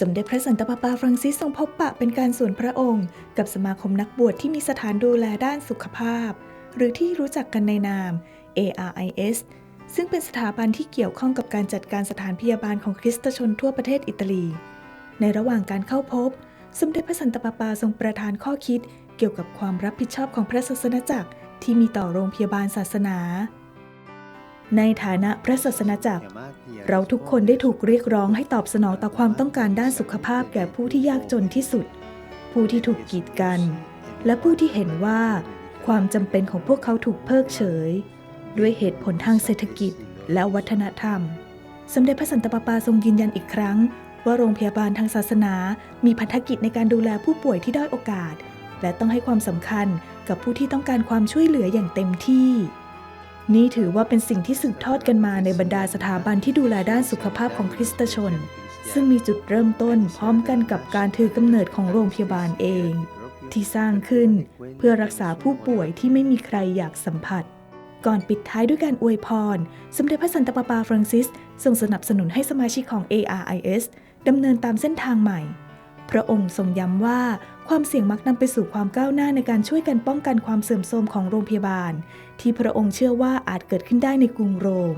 สมเด็จพระสันตะปาปาฟรังซิสทรงพบปะเป็นการส่วนพระองค์ กับสมาคมนักบวชที่มีสถานดูแลด้านสุขภาพ หรือที่รู้จักกันในนาม ARIS ซึ่งเป็นสถาบันที่เกี่ยวข้องกับการจัดการสถานพยาบาลของคริสตชนทั่วประเทศอิตาลี ในระหว่างการเข้าพบ สมเด็จพระสันตะปาปาทรงประทานข้อคิด เกี่ยวกับความรับผิดชอบของพระศาสนจักรที่มีต่อโรงพยาบาลศาสนา ในฐานะพระศาสนาจักร เราทุกคนได้ถูกเรียกร้องให้ตอบสนองต่อความต้องการด้านสุขภาพแก่ผู้ที่ยากจนที่สุด ผู้ที่ถูกกีดกัน และผู้ที่เห็นว่า ความจำเป็นของพวกเขาถูกเพิกเฉย ด้วยเหตุผลทางเศรษฐกิจและวัฒนธรรม สมเด็จพระสันตะปาปาทรงยืนยันอีกครั้ง ว่าโรงพยาบาลทางศาสนา มีพันธกิจในการดูแลผู้ป่วยที่ด้อยโอกาส และต้องให้ความสำคัญกับผู้ที่ต้องการความช่วยเหลืออย่างเต็มที่ นี่ถือว่าเป็นสิ่งที่สืบทอดกันมาในบรรดาสถาบันที่ดูแลด้านสุขภาพของคริสตชน ซึ่งมีจุดเริ่มต้นพร้อมกันกับการถือกำเนิดของโรงพยาบาลเอง ที่สร้างขึ้นเพื่อรักษาผู้ป่วยที่ไม่มีใครอยากสัมผัส ก่อนปิดท้ายด้วยการอวยพร สมเด็จพระสันตะปาปาฟรังซิสทรงสนับสนุนให้สมาชิกของ ARIS ดำเนินตามเส้นทางใหม่ พระองค์ทรงย้ำว่าความเสี่ยงมักนำไปสู่ความก้าวหน้าในการช่วยกันป้องกันความเสื่อมโทรมของโรงพยาบาล ที่พระองค์เชื่อว่าอาจเกิดขึ้นได้ในกรุงโรม